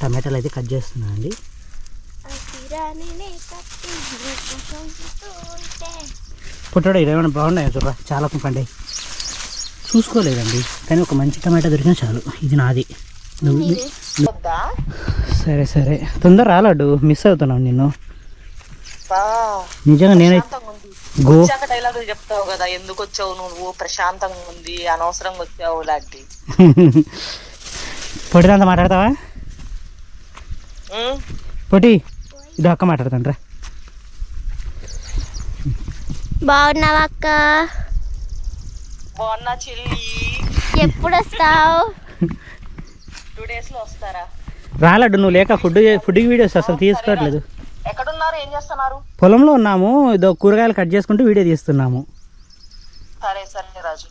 టమాటాలు అయితే కట్ చేస్తున్నా అండి పుట్టాడు ఏమైనా బాగున్నాయో చూడరా? చాలా పండి చూసుకోలేదండి కానీ ఒక మంచి టమాటా దొరికినా చాలు. ఇది నాది. నువ్వు సరే సరే. తొందర రాలాడు మిస్ అవుతున్నావు నిన్ను. నిజంగా నేనైతే గో డైలాగులు చెప్తావు కదా ఎందుకు వచ్చావు నువ్వు? ప్రశాంతంగా ఉంది అనవసరంగా వచ్చావు లాంటి. పొట్టిదంతా మాట్లాడతావా? పొట్టి ఇది అక్క మాట్లాడతాను రా. బాగున్నావా అక్క? బాగున్నా చెల్లి. ఎప్పుడు వస్తావు టూ డేస్లో వస్తారా రాలడ్డు నువ్వు లేక ఫుడ్ ఫుడ్ వీడియోస్ అసలు తీసుకోవట్లేదు. ఎక్కడున్నారు? ఏం చేస్తున్నారు? పొలంలో ఉన్నాము ఇదో కూరగాయలు కట్ చేసుకుంటూ వీడియో తీస్తున్నాము. సరే సరే రాజు.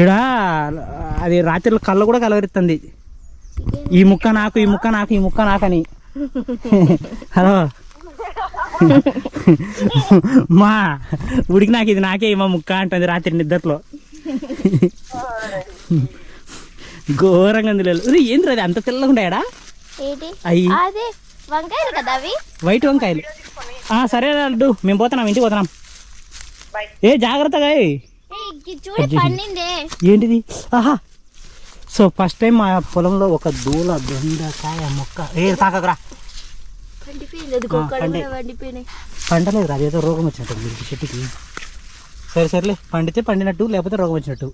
ఈడ అది రాత్రిలో కళ్ళు కూడా కలవరిస్తుంది. ఈ ముక్క నాకు ఈ ముక్క నాకు ఈ ముక్క నాకని. హలో. మా ఉడికి నాకు ఇది నాకే మా ముక్క అంటుంది రాత్రి నిద్రలో ఘోరంగా ఉంది లేదు ఏంది అది అంత తెల్లగా ఉంటాయడా ఏంటి? అయ్యి. అదే వంకాయలు కదా అవి? వైట్ వంకాయలు. సరే లడ్డు. మేము పోతున్నాం ఇంటికి పోతున్నాం. ఏ జాగ్రత్తగా ఏంటిది? ఆహా. సో ఫస్ట్ టైం మా పొలంలో ఒక దూల దొండకాయ మొక్క. ఏ తాకరా పండలేదు రా అదేదో రోగం వచ్చినట్టు చెట్టుకి. సరే సరేలే. పండితే పండినట్టు లేకపోతే రోగం వచ్చినట్టు.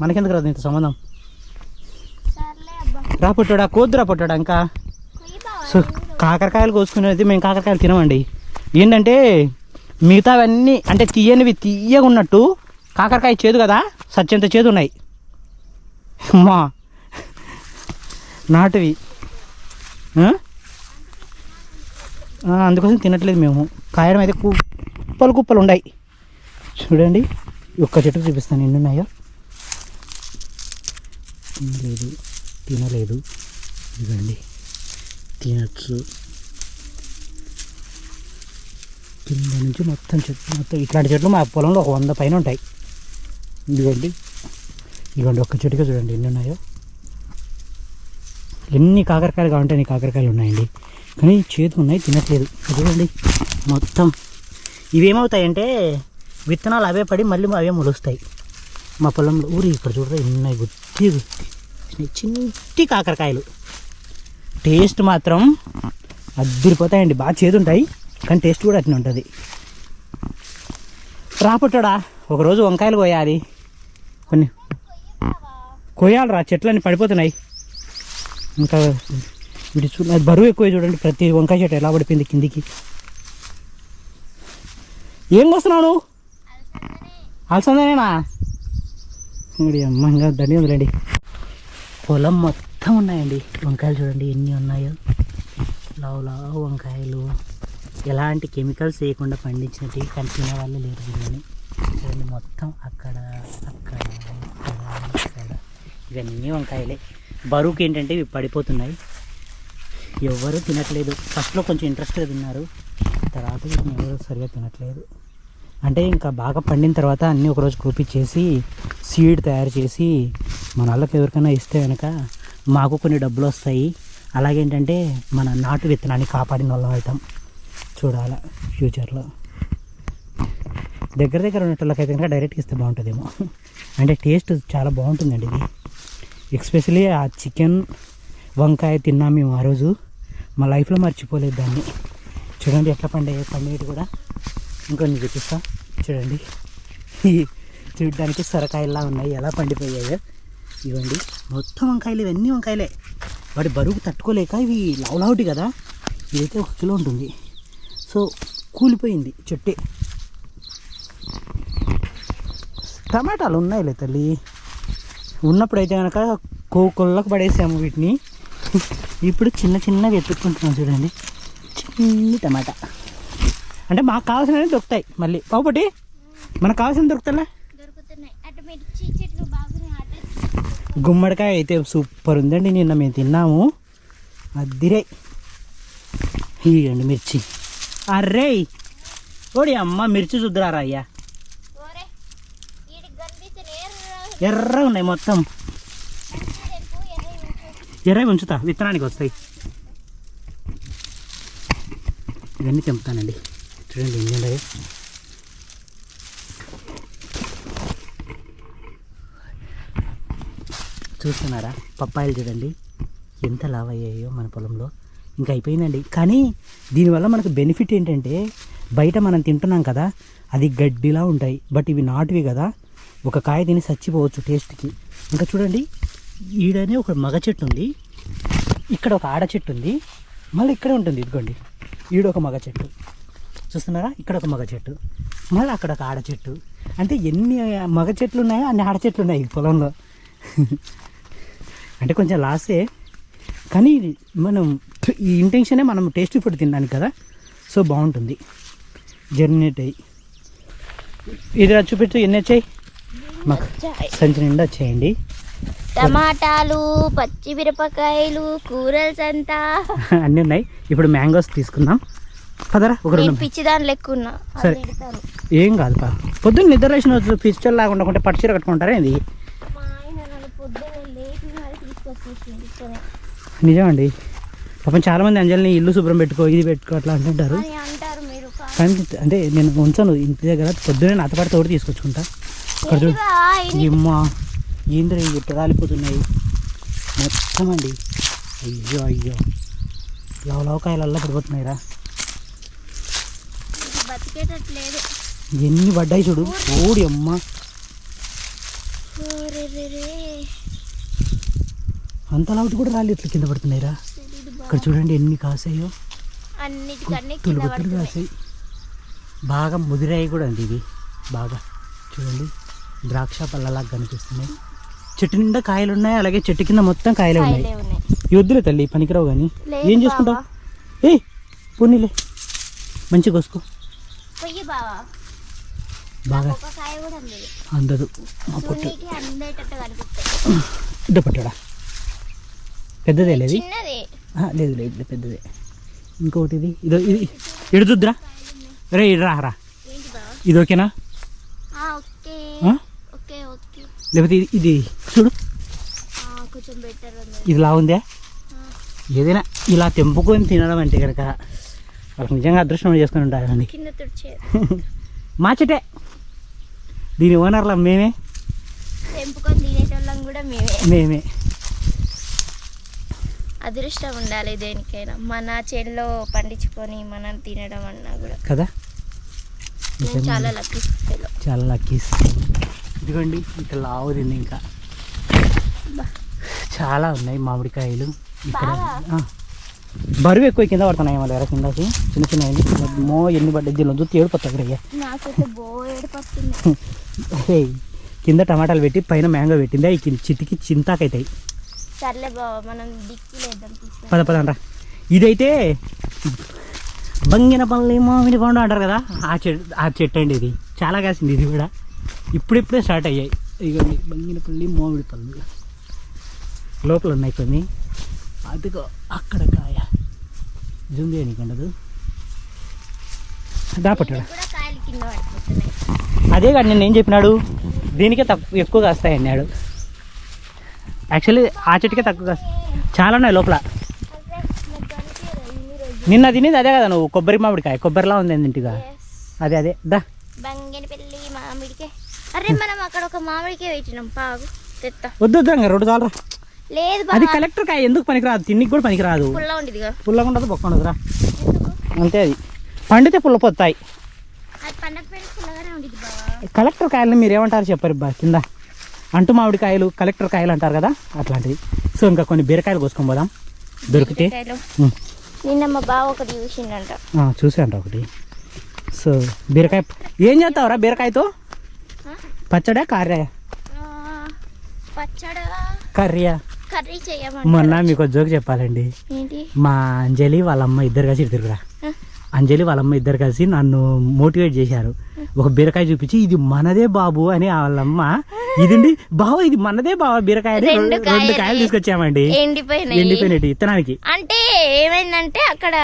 మనకెందుకు రాదు ఇంత సంబంధం? సర్లే అబ్బా. రా పుట్టాడా కోద్దురా పుట్టాడా ఇంకా. సో కాకరకాయలు కోసుకునేది మేము కాకరకాయలు తినమండి. ఏంటంటే మిగతావన్నీ అంటే తీయనివి తీయగా ఉన్నట్టు కాకరకాయ చేదు కదా సత్యంత చేదు ఉన్నాయి అమ్మా. నాటువి. అందుకోసం తినట్లేదు మేము. కాయడం అయితే కుప్పలు కుప్పలు ఉన్నాయి చూడండి ఒక్క చెట్టు చూపిస్తాను ఎన్ని ఉన్నాయో. తినలేదు తినలేదు. ఇదండి తినచ్చు. కింద నుంచి మొత్తం చెట్లు మొత్తం ఇట్లాంటి చెట్లు మా పొలంలో ఒక వంద పైన ఉంటాయి. ఇదిగోండి. ఇదిగోండి ఒక్క చెట్టుగా చూడండి ఎన్ని ఉన్నాయో. ఎన్ని కాకరకాయలు కావాలంటే అన్ని కాకరకాయలు ఉన్నాయండి. కానీ చేతులు ఉన్నాయి తినట్లేదు. చూడండి మొత్తం. ఇవేమవుతాయంటే విత్తనాలు అవే పడి మళ్ళీ అవే మొలుస్తాయి. మా పొలంలో ఊరి ఇక్కడ చూడరా ఎన్ని ఉన్నాయి గుత్తి గుత్తి. చిన్ని కాకరకాయలు. టేస్ట్ మాత్రం అద్దరిపోతాయండి బాగా చేదు ఉంటాయి కానీ టేస్ట్ కూడా అట్నే ఉంటుంది. రాపుట్టడా ఒకరోజు వంకాయలు కోయాలి. కొన్ని. కొయ్యాలరా చెట్లన్నీ పడిపోతున్నాయి. ఇంకా వీటి చూ అది బరువు ఎక్కువ చూడండి ప్రతి వంకాయ చెట్టు ఎలా పడిపోయింది కిందికి. ఏం కోస్తున్నావు నువ్వు? అలసందేనా ఇప్పుడు అమ్మ ఇంకా దండి పొలం మొత్తం ఉన్నాయండి. వంకాయలు చూడండి ఎన్ని ఉన్నాయో. లావు లావు వంకాయలు. ఎలాంటి కెమికల్స్ వేయకుండా పండించినట్టు కానీ వాళ్ళు లేరు దీన్ని చూడండి మొత్తం అక్కడ అక్కడ ఇక్కడ ఇక్కడ. ఇవన్నీ వంకాయలే. బరువుకి ఏంటంటే ఇవి పడిపోతున్నాయి. ఎవరు తినట్లేదు. ఫస్ట్లో కొంచెం ఇంట్రెస్ట్గా తిన్నారు. తర్వాత వీటిని ఎవరు సరిగా తినట్లేదు. అంటే ఇంకా బాగా పండిన తర్వాత అన్నీ ఒకరోజు కూపించేసి సీడ్ తయారు చేసి మన వాళ్ళకి ఎవరికైనా ఇస్తే కనుక మాకు కొన్ని డబ్బులు వస్తాయి. అలాగేంటంటే మన నాటు విత్తనాన్ని కాపాడిన వాళ్ళం అవుతాం. చూడాల ఫ్యూచర్లో దగ్గర దగ్గర ఉన్నట్లకైతే కనుక డైరెక్ట్గా ఇస్తే బాగుంటుందేమో. అంటే టేస్ట్ చాలా బాగుంటుందండి ఇది. ఎక్స్పెషలీ ఆ చికెన్ వంకాయ తిన్నాం మేము ఆ రోజు. మా లైఫ్లో మర్చిపోలేదు దాన్ని. చూడండి ఎట్లా పండే పండేటి కూడా. ఇంకొన్ని చూపిస్తా. చూడండి. చూడడానికి సొరకాయల్లా ఉన్నాయి. ఎలా పండిపోయాయో. ఇవ్వండి. మొత్తం వంకాయలు ఇవన్నీ వంకాయలే. వాటి బరువు తట్టుకోలేక ఇవి లావులావుటి కదా. ఇదైతే ఒక కిలో ఉంటుంది. సో కూలిపోయింది. చెట్టే. టమాటాలు ఉన్నాయిలే తల్లి. ఉన్నప్పుడైతే కనుక కోకొల్లకు పడేసాము వీటిని. ఇప్పుడు చిన్న చిన్నగా ఎత్తుక్కుంటున్నాం చూడండి. చిన్ని టమాటా. అంటే మాకు కావాల్సినవి దొరుకుతాయి మళ్ళీ. పావుపటి మనకు కావాల్సిన అటు గుమ్మడికాయ అయితే సూపర్ ఉందండి. నిన్న మేము తిన్నాము. అద్దిరే. ఇవ్వండి మిర్చి. అర్రే. ఓడి అమ్మ మిర్చి చూద్దరారా అయ్యా? ఎర్ర ఉన్నాయి మొత్తం. ఎర్రవి ఉంచుతా విత్తనానికి వస్తాయి. ఇవన్నీ తెంపుతానండి. చూడండి ఎన్ని ఉన్నాయి. చూస్తున్నారా? పప్పాయలు చూడండి. ఎంత లావ్ అయ్యాయో మన పొలంలో. ఇంకా అయిపోయిందండి. కానీ దీనివల్ల మనకు బెనిఫిట్ ఏంటంటే బయట మనం తింటున్నాం కదా అది గడ్డిలా ఉంటాయి. బట్ ఇవి నాటువి కదా ఒక కాయ తిని చచ్చిపోవచ్చు టేస్ట్కి. ఇంకా చూడండి ఈడనే ఒక మగ చెట్టు ఉంది ఇక్కడ ఒక ఆడ చెట్టు ఉంది మళ్ళీ ఇక్కడే ఉంటుంది ఇదిగోండి. ఈడ ఒక మగ చెట్టు. చూస్తున్నారా? ఇక్కడ ఒక మగ చెట్టు. మళ్ళీ అక్కడ ఒక ఆడ చెట్టు. అంటే ఎన్ని మగ చెట్లు ఉన్నాయో అన్ని ఆడ చెట్లు ఉన్నాయి ఈ పొలంలో. అంటే కొంచెం లాసే. కానీ ఇది మనం ఈ ఇంటెన్షనే మనం టేస్ట్ ఫుడ్ తినడానికి కదా. సో బాగుంటుంది. జర్నేట్ అయ్యి ఇది చూపెట్టు ఎన్ని వచ్చాయి? మాకు సంచి నిండా వచ్చాయండి టమాటాలు పచ్చిమిరపకాయలు కూరలు సంతా. అన్నీ ఉన్నాయి. ఇప్పుడు మ్యాంగోస్ తీసుకుందాం. పదరా ఒక రెండు. పిచ్చి దాని లెక్కున్నా సరే. ఏం కాదు పా. పొద్దున్న నిద్ర లేచిన పిక్చర్ లాగా ఉండకుంటే పట్టు చీర కట్టుకుంటారా ఇది. నిజమండి. పాపం చాలామంది అంజలిని ఇల్లు శుభ్రం పెట్టుకో ఇది పెట్టుకో అట్లా అంటుంటారు. కానీ అంటే నేను ఉంచాను. ఇంటి దగ్గర పొద్దున్నే నాతపాటి తోడు తీసుకొచ్చుకుంటా. ఇక్కడ చూడు. ఏంద్ర ఇట్ట రాలిపోతున్నాయి? మొత్తం అండి అయ్యో అయ్యో. లవలవకాయలు అల్ల పడిపోతున్నాయిరా. ఇది ఎన్ని పడ్డాయి చూడు. ఓడి అమ్మ. అంత లావుటి కూడా రాలి ఇట్లా కింద పడుతున్నాయిరా. తెలీదు బా. ఇక్కడ చూడండి ఎన్ని కాసాయో. గుత్తులు గుత్తులు పడుతున్నాయి. కాసాయి. బాగా ముదిరాయి కూడా అండి ఇవి. బాగా. చూడండి. ద్రాక్ష పళ్ళలాగా కనిపిస్తున్నాయి. చెట్టు నిండా కాయలు ఉన్నాయి అలాగే చెట్టు కింద మొత్తం కాయలే ఉన్నాయి. ఈ వద్దులే తల్లి పనికిరావు కానీ ఏం చేసుకుంటావు. ఏ పోనీలే. మంచిగా కోసుకో. బాగా అందదు. మా పొట్టు. ఇద్ద పట్టాడా? పెద్దదే లేదు? లేదు లేదు పెద్దదే. ఇంకొకటి ఇది. ఇదో ఇది. ఇడు చూద్దురా. రే రా. రా ఇది ఓకేనా? లేకపోతే ఇది చూడు. బెటర్ ఉంది. ఏదైనా ఇలా తెంపుకొని తినడం అంటే కనుక వాళ్ళకి నిజంగా అదృష్టం చేసుకొని ఉంటారండి మా దీని ఓనర్ల మేమే. తెంపుకొని తినేటోళ్ళం కూడా మేమే. మేమే. అదృష్టం ఉండాలి దేనికైనా. మన చేల్లో పండించుకొని మనం తినడం అన్నా కూడా. కదా? చాలా లక్కీ చాలా లక్కీస్ ఇదిగోండి ఇంకా లావు తింది ఇంకా. చాలా ఉన్నాయి మామిడికాయలు. ఇక్కడ. బరువు ఎక్కువ కింద పడుతున్నాయి మళ్ళీ ఎరా కిందకి. చిన్న చిన్న మో ఎన్ని పడ్డాయి దీనిలో చూస్తే ఏడుపోతాయి ఏయ్, కింద టమాటాలు పెట్టి పైన మ్యాంగో పెట్టింది. అవి కింద చితికి చింతాకైతాయి. పద పద అంట ఇదైతే బంగినపల్లి మామిడి పండు అంటారు కదా ఆ చెట్టు ఆ చెట్టు అండి ఇది. చాలా కాసింది ఇది కూడా. ఇప్పుడిప్పుడే స్టార్ట్ అయ్యాయి. ఇగోండి బంగినపల్లి మామిడి పళ్ళు లోపల ఉన్నాయి కొన్ని అదిగో అక్కడ కాయ. జూమ్ చేయడానికి ఉండదు. దాపట్టాడు అదే కాదు నేను ఏం చెప్పినాడు? దీనికే తక్కువ ఎక్కువ కాస్తాయి అన్నాడు. యాక్చువల్లీ ఆ చెట్టుకే తక్కువ కాస్తాయి చాలా ఉన్నాయి లోపల. నిన్న తినేది అదే కదా నువ్వు కొబ్బరి మామిడికాయ. కొబ్బరిలా ఉంది ఇంటిగా అదే అదే. దా. బంగిన పెళ్ళి మామిడికే అరే మనం అక్కడ ఒక మామిడికే పెట్టినాం పాగు తెత్తా. వద్దు వద్దు రెండు చాలరా. లేదు అది కలెక్టర్ కాయ ఎందుకు పనికిరాదు? తిన్నికి కూడా పనికిరాదు. పుల్ల ఉండేదిగా. పుల్లగా ఉండదు బొక్క ఉండదురా. అంతే అది. పండితే ఉండేది బావా. కలెక్టర్ కాయలని మీరు ఏమంటారు చెప్పరు బా కింద అంటు మామిడి కాయలు కలెక్టర్ కాయలు అంటారు కదా అట్లాంటివి సో ఇంకా కొన్ని బీరకాయలు కోసుకొని పోదాం. దొరికితే. నిన్న మా బావ ఒకటి చూసిండంట. ఆ, చూసాను ఒకటి. సో బీరకాయ ఏం చేస్తావురా బీరకాయతో? పచ్చడా పచ్చడా. కర్రీయా? కర్రీ మొన్న మీకు జోక్ చెప్పాలండి. ఏంటి? మా అంజలి వాళ్ళ అమ్మ ఇద్దరు కలిసి తిరుగురా? అంజలి వాళ్ళ అమ్మ ఇద్దరు కలిసి నన్ను మోటివేట్ చేశారు. ఒక బీరకాయ చూపించి ఇది మనదే బాబు అని వాళ్ళమ్మ. ఇదండి బావ ఇది మనదే బావ బీరకాయ అని రెండు. కాయలు తీసుకొచ్చామండి. ఎండిపోయినాయి. ఎండిపోయినట్టు ఇత్తనానికి అంటే ఏమైందంటే అక్కడ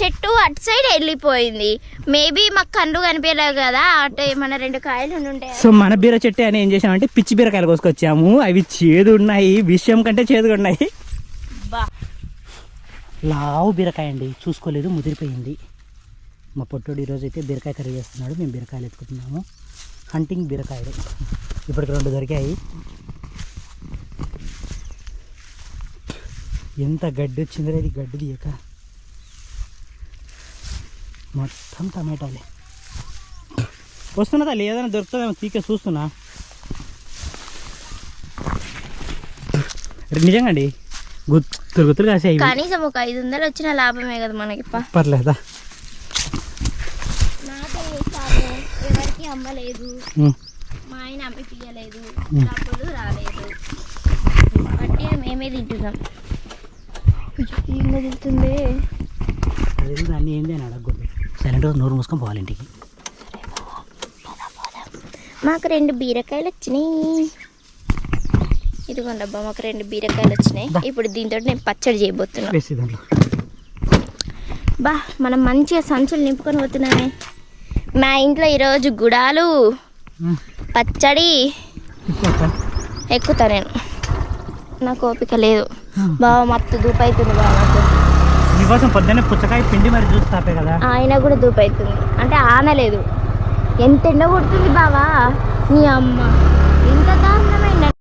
చెట్టు అటు సైడ్ వెళ్ళిపోయింది. మేబీ మాకు కళ్ళు కనిపించలేదు కదా అటు ఏమన్నా రెండు కాయలు ఉండే సో మన బీర చెట్టు అని ఏం చేసామంటే పిచ్చి బీరకాయలు కోసుకొచ్చాము. అవి చేదు ఉన్నాయి విషయం కంటే చేదుగా ఉన్నాయి లావు బీరకాయ అండి చూసుకోలేదు ముదిరిపోయింది. మా పొట్టోడు ఈరోజు అయితే బీరకాయ కర్రీ చేస్తున్నాడు మేము బీరకాయలు ఎత్తుకుంటున్నాము. హంటింగ్ బీరకాయలు. ఇప్పటికి రెండు దొరికాయి. ఎంత గడ్డి వచ్చిందో ఇది గడ్డి తీయక మొత్తం టమాటాలే వస్తున్నా తల్లి ఏదైనా దొరుకుతుందేమో తీకే చూస్తున్నా. నిజంగా అండి? గుత్తులు గుత్తులు కాసాయి. కనీసం ఒక ఐదు వందలు వచ్చిన లాభమే కదా మనకి పర్లేదా? ఎవరికి అమ్మలేదు. మా ఆయన అమ్మి పియ్యలేదు డబ్బులు రాలేదు. బట్టి మేమే తింటున్నాం. ఏం కదులుతుంది అదేంటి దాన్ని ఏంది అని అడగకూడదు సైలెంట్గా నోరు మూసుకొని పోవాలి ఇంటికి. మాకు రెండు బీరకాయలు వచ్చినాయి. ఇదిగోండి అబ్బా మాకు రెండు బీరకాయలు వచ్చినాయి. ఇప్పుడు దీంతో నేను పచ్చడి చేయబోతున్నా. వేసి దాంట్లో. బా మనం మంచిగా సంచులు నింపుకొని పోతున్నామే. మా ఇంట్లో ఈరోజు గుడాలు. పచ్చడి. ఎక్కుతా నేను. నాకు ఓపిక లేదు. బావ మత్తు దూపు అవుతుంది బావ నాకు. నీకోసం పొద్దున్నే పుచ్చకాయ పిండి మరి జ్యూస్ తాపే కదా. ఆయన కూడా దూపైతుంది అంటే ఆనలేదు ఎంత ఎండ కొడుతుంది బావా? నీ అమ్మ.